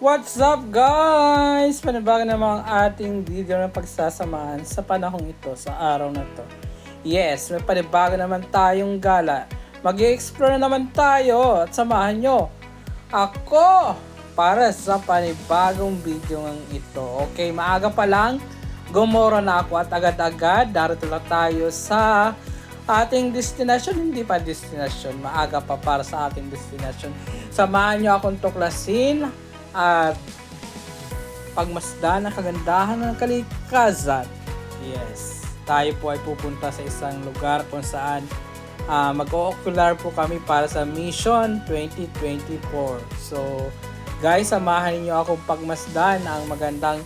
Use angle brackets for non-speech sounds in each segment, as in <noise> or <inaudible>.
What's up guys? Panibago naman ang ating video ng pagsasamahan sa panahong ito, sa araw na to. Yes, may panibago naman tayong gala. mag explore na naman tayo at samahan nyo ako para sa panibagong video ng ito. Okay, maaga pa lang, gumoro na ako at agad-agad darito na tayo sa ating destination. Hindi pa destination, maaga pa para sa ating destination. Samahan nyo akong tuklasin at pagmasdan ang kagandahan ng kalikasan. Yes, tayo po ay pupunta sa isang lugar kung saan uh, mag-ocular po kami para sa Mission 2024. So, guys, samahan niyo akong pagmasdan ang magandang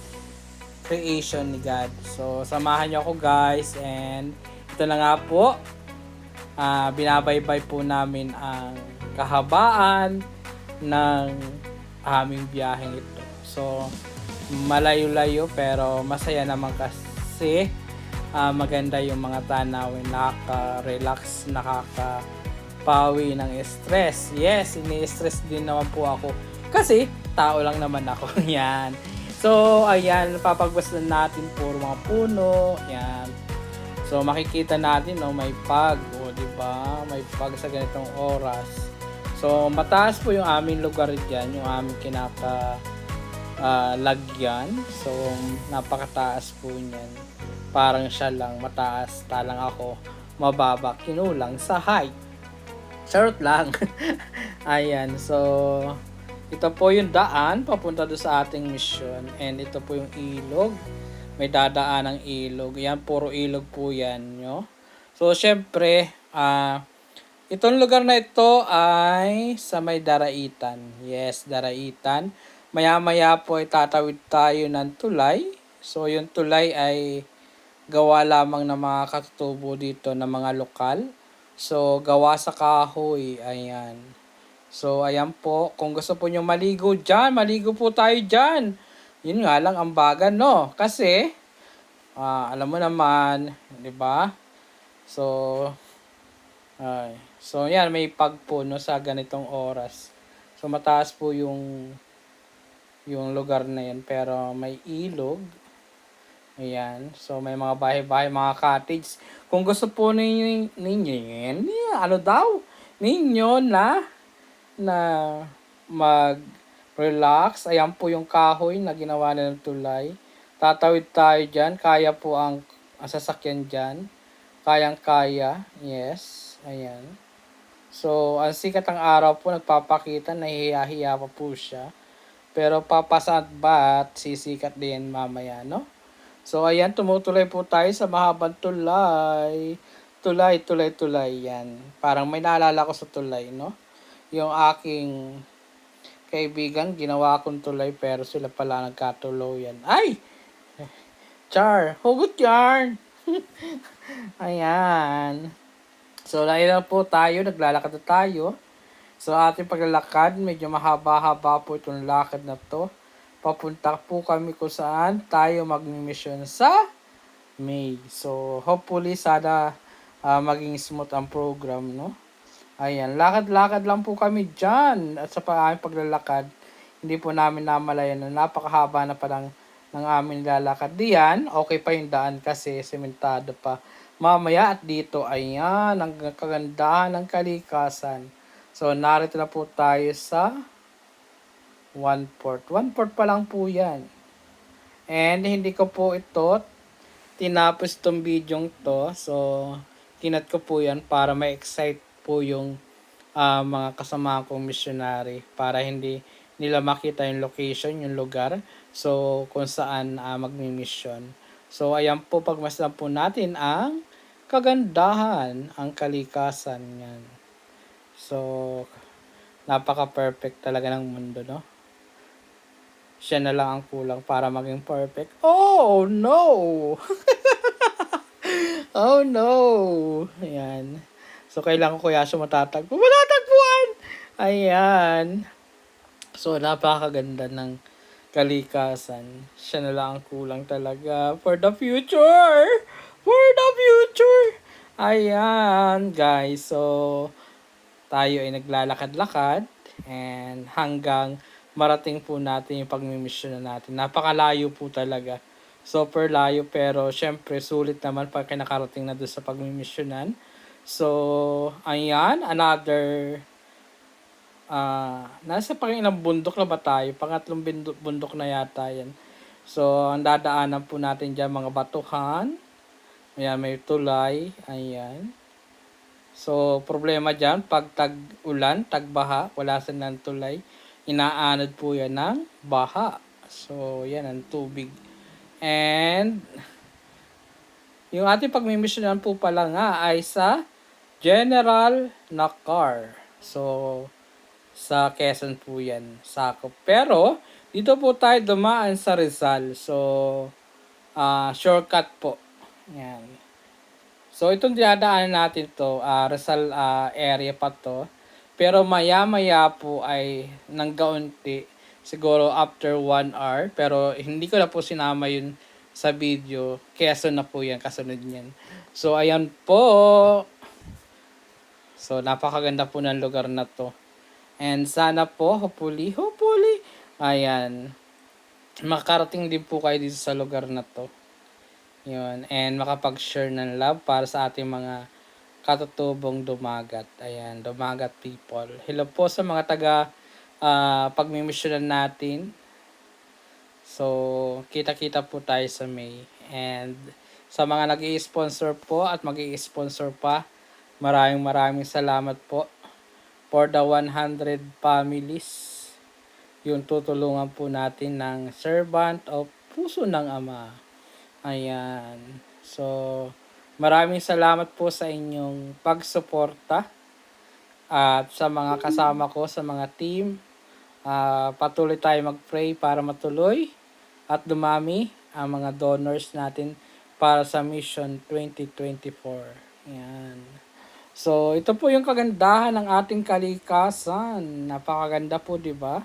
creation ni God. So, samahan niyo ako guys and ito na nga po, uh, binabaybay po namin ang kahabaan ng aming biyaheng ito. So, malayo-layo pero masaya naman kasi uh, maganda yung mga tanawin, nakaka-relax, nakaka-pawi ng stress. Yes, ini-stress din naman po ako kasi tao lang naman ako. <laughs> yan. So, ayan, papagbasdan natin puro mga puno. Yan. So, makikita natin, no, may pag, o, di ba? May pag sa ganitong oras. So, mataas po yung aming lugar dyan, yung aming kinaka uh, lagyan. So, napakataas po niyan. Parang siya lang mataas, talang ako mababa, kinulang sa height. Charot lang. <laughs> Ayan, so ito po yung daan papunta do sa ating mission and ito po yung ilog. May dadaan ng ilog. Yan, puro ilog po yan, no? So, syempre, ah, uh, Itong lugar na ito ay sa may Daraitan. Yes, Daraitan. Maya-maya po ay tatawid tayo ng tulay. So, yung tulay ay gawa lamang ng mga katutubo dito ng mga lokal. So, gawa sa kahoy. Ayan. So, ayan po. Kung gusto po nyo maligo dyan, maligo po tayo dyan. Yun nga lang ang bagan, no? Kasi, uh, alam mo naman, di ba? So, ay. So, yan, may pagpuno sa ganitong oras. So, mataas po yung yung lugar na yan. Pero, may ilog. Ayan. So, may mga bahay-bahay, mga cottage. Kung gusto po ninyo, ninyo yan, ano daw, ninyo na, na mag-relax. Ayan po yung kahoy na ginawa na ng tulay. Tatawid tayo dyan. Kaya po ang, ang sasakyan dyan. Kayang-kaya. Yes. Ayan. So, ang sikat ng araw po nagpapakita, nahihiya-hiya pa po siya. Pero papasat ba at sisikat din mamaya, no? So, ayan, tumutuloy po tayo sa mahabang tulay. Tulay, tulay, tulay, yan. Parang may naalala ko sa tulay, no? Yung aking kaibigan, ginawa akong tulay pero sila pala nagkatuloy yan. Ay! Char! Hugot yarn! <laughs> ayan. So, layo na po tayo, naglalakad na tayo. So, ating paglalakad, medyo mahaba-haba po itong lakad na to. Papunta po kami kung saan tayo mag-mission sa May. So, hopefully, sana uh, maging smooth ang program, no? Ayan, lakad-lakad lang po kami dyan. At sa aming paglalakad, hindi po namin namalayan na napakahaba na pa lang ng aming lalakad. Diyan, okay pa yung daan kasi sementado pa mamaya at dito. Ayan, ang kagandahan ng kalikasan. So, narito na po tayo sa 1 port. 1 port pa lang po yan. And hindi ko po ito tinapos itong video to. So, kinat ko po yan para ma-excite po yung uh, mga kasama kong missionary para hindi nila makita yung location, yung lugar. So, kung saan uh, magmi-mission. So, ayan po, pagmasdan po natin ang kagandahan, ang kalikasan yan. So, napaka-perfect talaga ng mundo, no? Siya na lang ang kulang para maging perfect. Oh, no! <laughs> oh, no! Ayan. So, kailangan ko kaya siya matatagpo. Matatagpuan! Ayan. So, napakaganda ng kalikasan. Siya na lang ang kulang talaga for the future. For the future. Ayan, guys. So, tayo ay naglalakad-lakad and hanggang marating po natin yung pagmimisyon na natin. Napakalayo po talaga. Super layo pero syempre sulit naman pag nakarating na doon sa pagmimisyonan. So, ayan, another ah nasa pangilang bundok na ba tayo? Pangatlong bundok na yata yan. So, ang dadaanan po natin dyan mga batuhan. Ayan, may tulay. Ayan. So, problema dyan, pag tag-ulan, tag-baha, wala sa ng tulay, inaanod po yan ng baha. So, yan ang tubig. And, yung ating pagmimisyonan po pala nga ay sa General Nakar. So, sa Quezon po yan, sakop. Pero, dito po tayo dumaan sa Rizal. So, ah shortcut po. Yan. So, itong dinadaanan natin to, ah Rizal ah, area pa to. Pero maya-maya po ay nang gaunti, siguro after one hour. Pero hindi ko na po sinama yun sa video. Quezon na po yan, kasunod niyan. So, ayan po. So, napakaganda po ng lugar na to. And sana po, hopefully, hopefully, ayan, makarating din po kayo dito sa lugar na to. Yun. And makapag-share ng love para sa ating mga katutubong dumagat. Ayan, dumagat people. Hello po sa mga taga uh, pagmimisyonan natin. So, kita-kita po tayo sa May. And sa mga nag sponsor po at mag sponsor pa, maraming maraming salamat po for the 100 families yung tutulungan po natin ng servant of puso ng Ama. Ayan. So, maraming salamat po sa inyong pagsuporta at sa mga kasama ko sa mga team. Uh, patuloy tayo mag-pray para matuloy at dumami ang mga donors natin para sa Mission 2024. Ayan. So, ito po yung kagandahan ng ating kalikasan. Napakaganda po, di ba?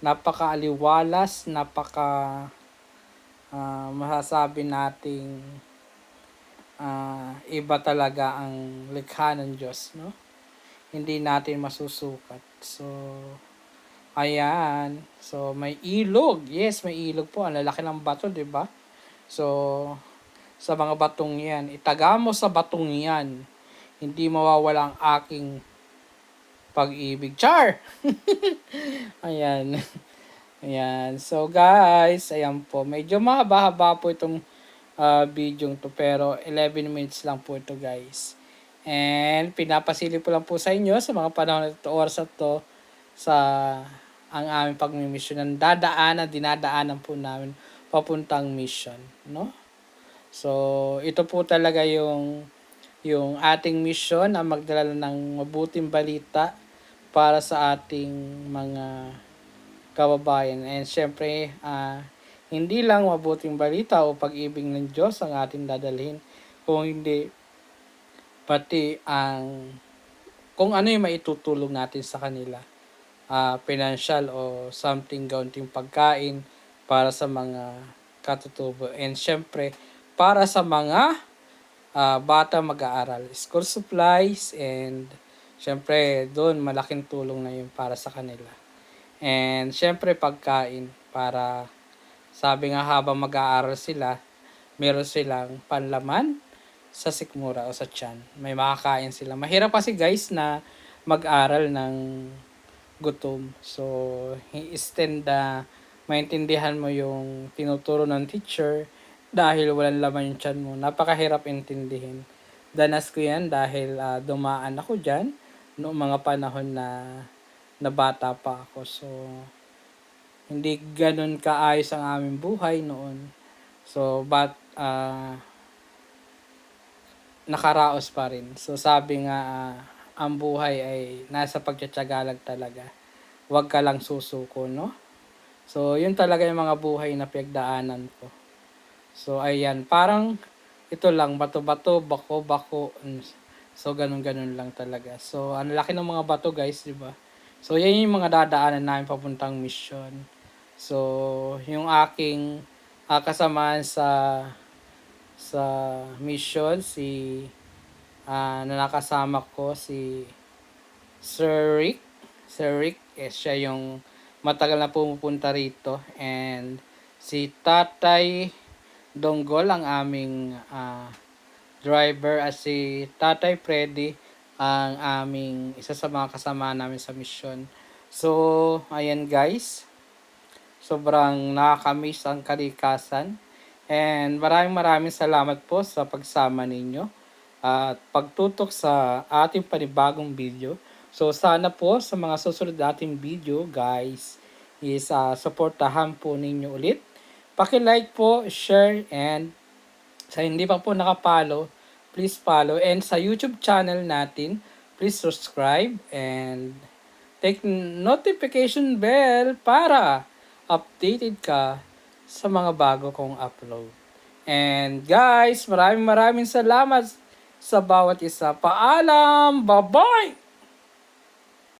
Napakaaliwalas, napaka uh, masasabi nating uh, iba talaga ang likha ng Diyos, no? Hindi natin masusukat. So, ayan. So, may ilog. Yes, may ilog po. Ang lalaki ng bato, di ba? So, sa mga batong yan, itaga mo sa batong yan hindi mawawala ang aking pag-ibig. Char! <laughs> ayan. Ayan. So, guys, ayan po. Medyo mahaba-haba po itong uh, video to. Pero, 11 minutes lang po ito, guys. And, pinapasili po lang po sa inyo sa mga panahon na ito, oras at to, sa ang aming pagmimission ng dadaanan, dinadaanan po namin papuntang mission, no? So, ito po talaga yung yung ating mission na magdala ng mabuting balita para sa ating mga kababayan. And syempre, uh, hindi lang mabuting balita o pag-ibig ng Diyos ang ating dadalhin, kung hindi pati ang kung ano yung maitutulong natin sa kanila. Uh, financial o something gaunting pagkain para sa mga katutubo. And syempre, para sa mga uh, bata mag-aaral. School supplies and syempre doon malaking tulong na yun para sa kanila. And syempre pagkain para sabi nga habang mag-aaral sila, meron silang panlaman sa sikmura o sa tiyan. May makakain sila. Mahirap kasi guys na mag-aral ng gutom. So, i-extend na maintindihan mo yung tinuturo ng teacher dahil walang laman yung tiyan mo. Napakahirap intindihin. Danas ko yan dahil uh, dumaan ako dyan noong mga panahon na, na bata pa ako. So, hindi ganun kaayos ang aming buhay noon. So, but, uh, nakaraos pa rin. So, sabi nga, uh, ang buhay ay nasa pagtsatsaga talaga. Huwag ka lang susuko, no? So, yun talaga yung mga buhay na pagdaanan ko. So, ayan. Parang ito lang, bato-bato, bako-bako. So, ganun-ganun lang talaga. So, ang laki ng mga bato, guys, di ba? So, yan yung mga dadaanan namin papuntang mission. So, yung aking uh, kasamaan sa sa mission, si uh, na nakasama ko, si Sir Rick. Sir Rick, eh, siya yung matagal na pumupunta rito. And si Tatay Donggol ang aming ah, driver at si Tatay Freddy ang aming isa sa mga kasama namin sa mission. So, ayan guys. Sobrang nakakamiss ang kalikasan. And maraming maraming salamat po sa pagsama ninyo at pagtutok sa ating panibagong video. So sana po sa mga susunod nating video guys is uh, supportahan po ninyo ulit. Paki-like po, share and sa hindi pa po nakapalo, please follow. And sa YouTube channel natin, please subscribe and take notification bell para updated ka sa mga bago kong upload. And guys, maraming maraming salamat sa bawat isa. Paalam! Bye-bye!